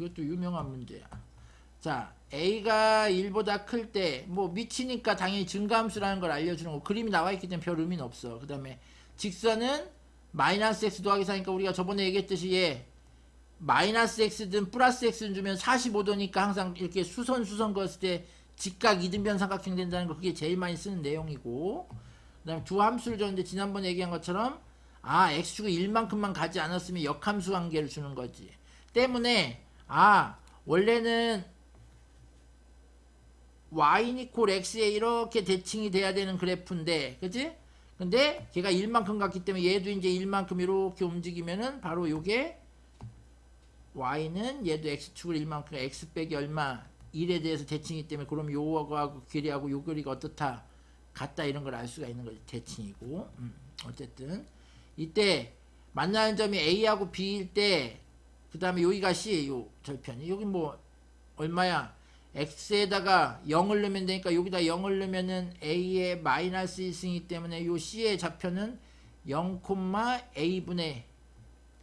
이것도 유명한 문제야. 자, a가 1보다 클 때 뭐 미치니까 당연히 증가함수라는 걸 알려주는 거. 그림이 나와 있기 때문에 별 의미는 없어. 그 다음에 직선은 마이너스 x 더하기 4니까 우리가 저번에 얘기했듯이 얘 마이너스 x든 플러스 x든 주면 45도니까 항상 이렇게 수선 수선 그었을 때 직각 이등변 삼각형 된다는 거 그게 제일 많이 쓰는 내용이고 그 다음에 두 함수를 줬는데 지난번에 얘기한 것처럼 아 x축이 1만큼만 가지 않았으면 역함수 관계를 주는 거지 때문에 아 원래는 y 이퀄 x에 이렇게 대칭이 돼야 되는 그래프인데 그지? 근데 걔가 1만큼 갔기 때문에 얘도 이제 1만큼 이렇게 움직이면은 바로 요게 y는 얘도 x축을 1만큼 x 빼기 얼마 1에 대해서 대칭이기 때문에 그럼 요거하고 길이하고 요 거리가 어떻다 같다 이런 걸 알 수가 있는 거지 대칭이고 음, 어쨌든 이때 만나는 점이 a하고 b일 때 그 다음에 여기가 c 요 절편이. 여기 뭐 얼마야? x에다가 0을 넣으면 되니까 여기다 0을 넣으면은 a의 마이너스 1승이기 때문에 요 c의 좌표는 0, a분의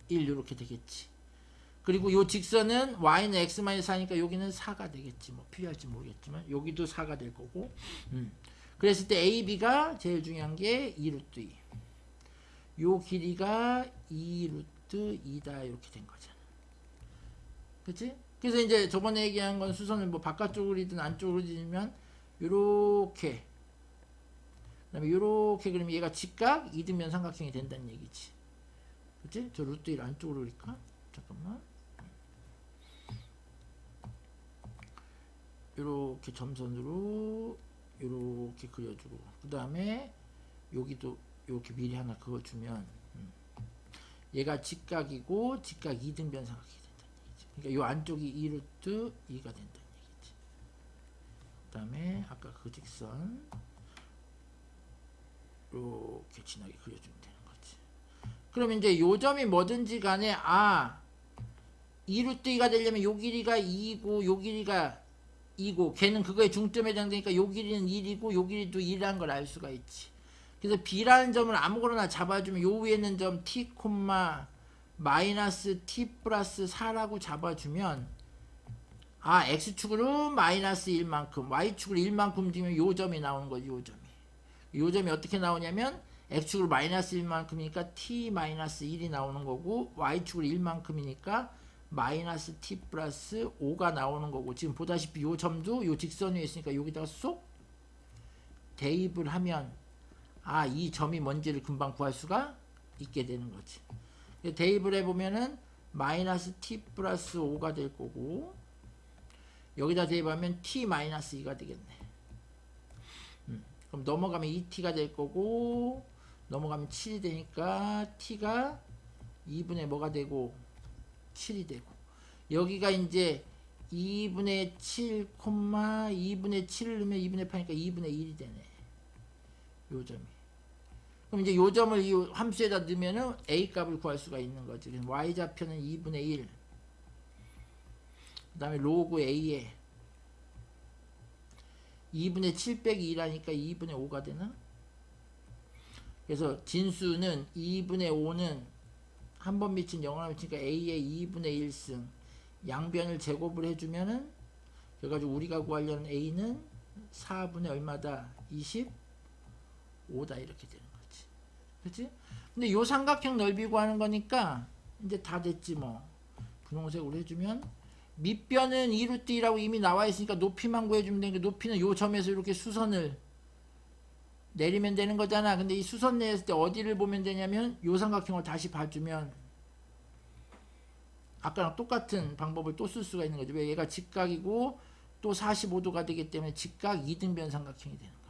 1 이렇게 되겠지. 그리고 요 직선은 y는 x 마이너스 4니까 여기는 4가 되겠지. 뭐 필요할지 모르겠지만 여기도 4가 될 거고. 음. 그랬을 때 ab가 제일 중요한 게 2루트 2. 요 길이가 2루트 2다. 이렇게 된 거잖아 그치? 그래서 이제 저번에 얘기한 건 수선을 뭐 바깥쪽으로든 안쪽으로 지면 요렇게 그다음에 요렇게 그러면 얘가 직각 이등변 삼각형이 된다는 얘기지 그치? 저 루트 1 안쪽으로 그릴까? 잠깐만 요렇게 점선으로 요렇게 그려주고 그 다음에 여기도 요렇게 미리 하나 그어주면 음. 얘가 직각이고 직각 이등변 삼각형이 된다는 얘기지 그러니까 요 안쪽이 2루트 2가 된다는 얘기지. 그 다음에 아까 그 직선 요렇게 진하게 그려주면 되는 거지. 그러면 이제 요 점이 뭐든지 간에 아 2루트 2가 되려면 요 길이가 2이고 요 길이가 2고 걔는 그거에 중점에 해당되니까 요 길이는 1이고 요 길이도 1이라는 걸 알 수가 있지. 그래서 b라는 점을 아무거나 잡아주면 요 위에 있는 점 t, 마 이너스 t 플러스 4라고 잡아주면 아 x축으로 마이너스 1만큼 y축으로 1만큼 움직이면 요 점이 나오는 거지 요 점이. 요 점이 어떻게 나오냐면 x축으로 마이너스 1만큼이니까 t 마이너스 1이 나오는 거고 y축으로 1만큼이니까 마이너스 t 플러스 5가 나오는 거고 지금 보다시피 요 점도 요 직선 위에 있으니까 여기다가 쏙 대입을 하면 아 이 점이 뭔지를 금방 구할 수가 있게 되는 거지 대입을 해보면은 마이너스 t 플러스 5가 될 거고 여기다 대입하면 t 마이너스 2가 되겠네 음, 그럼 넘어가면 2t가 될 거고 넘어가면 7이 되니까 t가 2분의 뭐가 되고 7이 되고 여기가 이제 2분의 7, 2분의 7을 넣으면 2분의 8이니까 2분의 1이 되네. 요 점이. 그럼 이제 요 점을 이 함수에다 넣으면은 a 값을 구할 수가 있는 거지. 그래서 y 좌표는 2분의 1. 그 다음에 로그 a에 2분의 7 빼기 2라니까 2분의 5가 되나? 그래서 진수는 2분의 5는 한 번 미친 영원한 미치니까 a의 2분의 1승 양변을 제곱을 해주면은 그래가지고 우리가 구하려는 a는 4분의 얼마다 25다 이렇게 되는 거지 그치? 근데 요 삼각형 넓이 구하는 거니까 이제 다 됐지 뭐 분홍색으로 해주면 밑변은 2루트 2라고 이미 나와 있으니까 높이만 구해주면 되니까 높이는 요 점에서 이렇게 수선을 내리면 되는 거잖아. 근데 이 수선 내렸을 때 어디를 보면 되냐면 요 삼각형을 다시 봐주면 아까랑 똑같은 방법을 또 쓸 수가 있는 거죠. 왜 얘가 직각이고 또 45도가 되기 때문에 직각 이등변 삼각형이 되는 거지.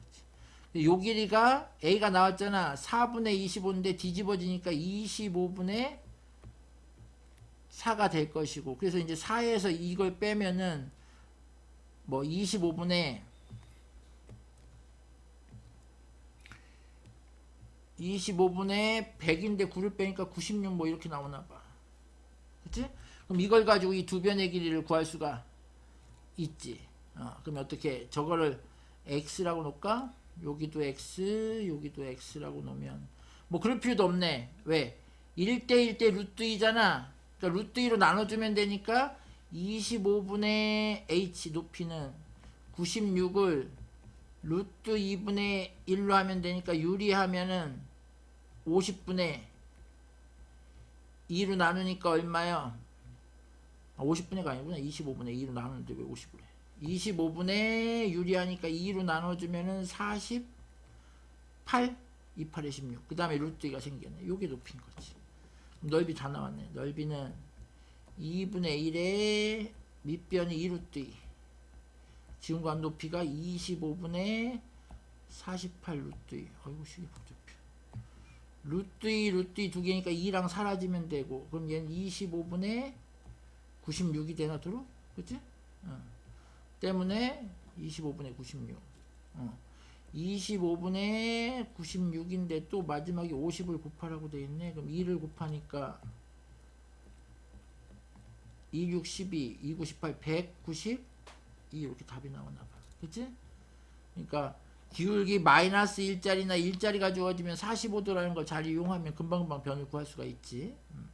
요 길이가 A가 나왔잖아. 4분의 25인데 뒤집어지니까 25분의 4가 될 것이고 그래서 이제 4에서 이걸 빼면은 뭐 25분의 25분의 100인데 9를 빼니까 96 뭐 이렇게 나오나 봐. 그치? 그럼 이걸 가지고 이 두 변의 길이를 구할 수가 있지. 어, 그러면 어떻게 저거를 x라고 놓을까? 여기도 x, 여기도 x라고 놓으면 뭐 그럴 필요도 없네. 왜? 1대 1대 루트 2잖아. 그러니까 루트 2로 나눠주면 되니까 25분의 h 높이는 96을 루트 2분의 1로 하면 되니까 유리하면은 50분의 2로 나누니까 얼마요? 아, 50분의가 아니구나. 25분의 2로 나누는데 왜 50을 해? 25분의 유리하니까 2로 나눠주면은 48? 28에 16. 그 다음에 루트 2가 생겼네. 요게 높이인 거지. 넓이 다 나왔네. 넓이는 2분의 1에 밑변이 2루트 2. 지금과 높이가 25분의 48 루트 2. 어이구, 시계 복잡해. 루트 2, 루트 2 두 개니까 2랑 사라지면 되고, 그럼 얘는 25분의 96이 되나, 도로? 그치? 어. 때문에 25분의 96. 어. 25분의 96인데 또 마지막에 50을 곱하라고 되어 있네. 그럼 2를 곱하니까 2, 6, 12, 2, 9, 18, 192 이렇게 답이 나오나 봐. 그치? 그러니까 기울기 마이너스 1짜리나 1짜리가 주어지면 45도라는 걸 잘 이용하면 금방금방 변을 구할 수가 있지. 음.